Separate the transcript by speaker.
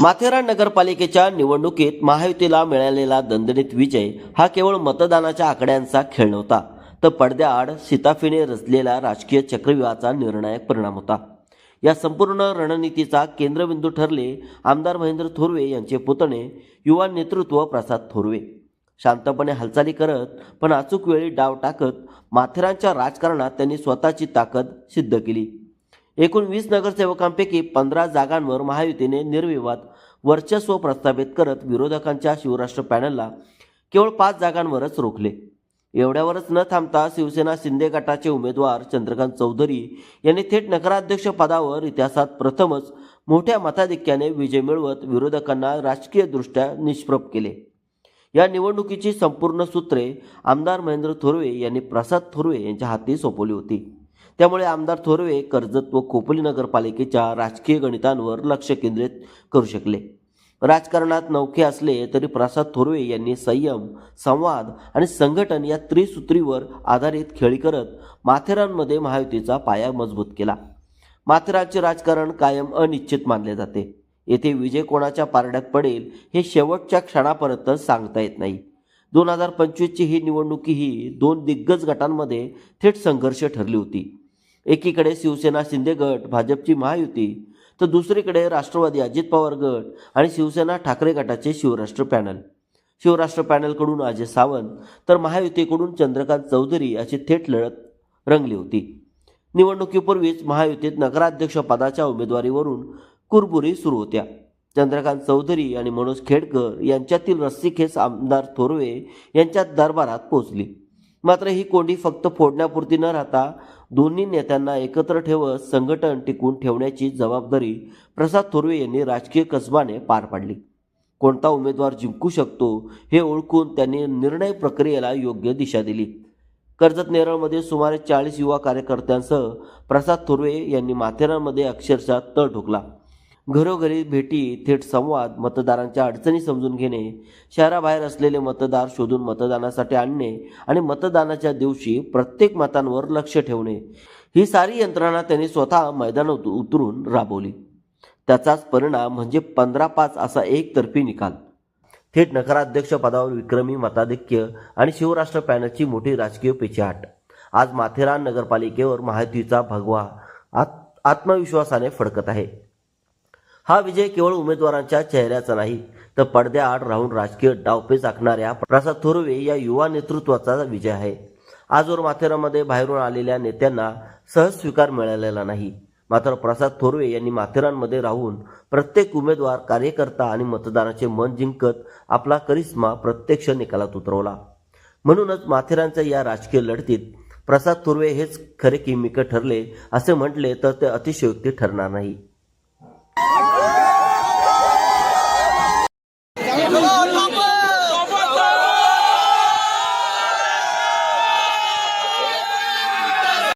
Speaker 1: माथेरान नगरपालिकेच्या निवडणुकीत महायुतीला मिळालेला दणदणीत विजय हा केवळ मतदानाच्या आकड्यांचा खेळ नव्हता. तर पडद्याआड सीताफीने रचलेला राजकीय चक्रव्यूहाचा निर्णायक परिणाम होता. या संपूर्ण रणनीतीचा केंद्रबिंदू ठरले आमदार महेंद्र थोरवे यांचे पुतणे युवा नेतृत्व प्रसाद थोरवे. शांतपणे हालचाली करत पण अचूक वेळी डाव टाकत माथेरानच्या राजकारणात त्यांनी स्वतःची ताकद सिद्ध केली. एकूण वीस नगरसेवकांपैकी पंधरा जागांवर महायुतीने निर्विवाद वर्चस्व प्रस्थापित करत विरोधकांच्या शिवराष्ट्र पॅनलला केवळ पाच जागांवरच रोखले. एवढ्यावरच न थांबता शिवसेना शिंदे गटाचे उमेदवार चंद्रकांत चौधरी यांनी थेट नगराध्यक्ष पदावर इतिहासात प्रथमच मोठ्या मताधिक्याने विजय मिळवत विरोधकांना राजकीयदृष्ट्या निष्प्रभ केले. या निवडणुकीची संपूर्ण सूत्रे आमदार महेंद्र थोरवे यांनी प्रसाद थोरवे यांच्या हाती सोपवली होती. त्यामुळे आमदार थोरवे कर्जत व खोपोली नगरपालिकेच्या राजकीय गणितांवर लक्ष केंद्रित करू शकले. राजकारणात नौखे असले तरी प्रसाद थोरवे यांनी संयम संवाद आणि संघटन या त्रिसूत्रीवर आधारित खेळी करत माथेरानमध्ये महायुतीचा पाया मजबूत केला. माथेरानचे राजकारण कायम अनिश्चित मानले जाते. येथे विजय कोणाच्या पारड्यात पडेल हे शेवटच्या क्षणापर्यंत सांगता येत नाही. दोन हजार पंचवीसची ही निवडणुकी ही दोन दिग्गज गटांमध्ये थेट संघर्ष ठरली होती. एकीकडे शिवसेना शिंदे गट भाजपची महायुती तर दुसरीकडे राष्ट्रवादी अजित पवार गट आणि शिवसेना ठाकरे गटाचे शिवराष्ट्र पॅनल. शिवराष्ट्र पॅनलकडून अजय सावंत तर महायुतीकडून चंद्रकांत चौधरी अशी थेट लढत रंगली होती. निवडणुकीपूर्वीच महायुतीत नगराध्यक्षपदाच्या उमेदवारीवरून कुरबुरी सुरू होत्या. चंद्रकांत चौधरी आणि मनोज खेडकर यांच्यातील रस्सीखेच आमदार थोरवे यांच्या दरबारात पोहोचली. मात्र ही कोंडी फक्त फोडण्यापुरती न राहता दोन्ही नेत्यांना एकत्र ठेवत संघटन टिकवून ठेवण्याची जबाबदारी प्रसाद थोरवे यांनी राजकीय कसबाने पार पाडली. कोणता उमेदवार जिंकू शकतो हे ओळखून त्यांनी निर्णय प्रक्रियेला योग्य दिशा दिली. कर्जत नेरळमध्ये सुमारे चाळीस युवा कार्यकर्त्यांसह प्रसाद थोरवे यांनी माथेरानमध्ये अक्षरशः तळ ठोकला. घरोघरी भेटी थेट संवाद मतदारांच्या अडचणी समजून घेणे शहराबाहेर असलेले मतदार शोधून मतदानासाठी आणणे आणि मतदानाच्या दिवशी प्रत्येक मतांवर लक्ष ठेवणे. ही सारी यंत्रणा त्यांनी स्वतः मैदानात उतरून राबवली. त्याचाच परिणाम म्हणजे पंधरा पाच असा एकतर्फी निकाल. थेट नगराध्यक्ष पदावर विक्रमी मताधिक्य आणि शिवराष्ट्र पॅनलची मोठी राजकीय पेचाट आज माथेरान नगरपालिकेवर महायुतीचा भगवा आत आत्मविश्वासाने फडकत आहे. हा विजय केवळ उमेदवारांच्या चेहऱ्याचा नाही तर पडद्याआड राहून राजकीय डावपेच आखणाऱ्या प्रसाद थोरवे या युवा नेतृत्वाचा विजय आहे. आजवर माथेरानमध्ये बाहेरून आलेल्या नेत्यांना सहज स्वीकार मिळालेला नाही. मात्र प्रसाद थोरवे यांनी माथेरानमध्ये राहून प्रत्येक उमेदवार कार्यकर्ता आणि मतदाराचे मन जिंकत आपला करिश्मा प्रत्यक्ष निकालात उतरवला. म्हणूनच माथेरानच्या या राजकीय लढतीत प्रसाद थोरवे हेच खरे किमिक ठरले असे म्हटले तर ते अतिशयोक्ती ठरणार नाही.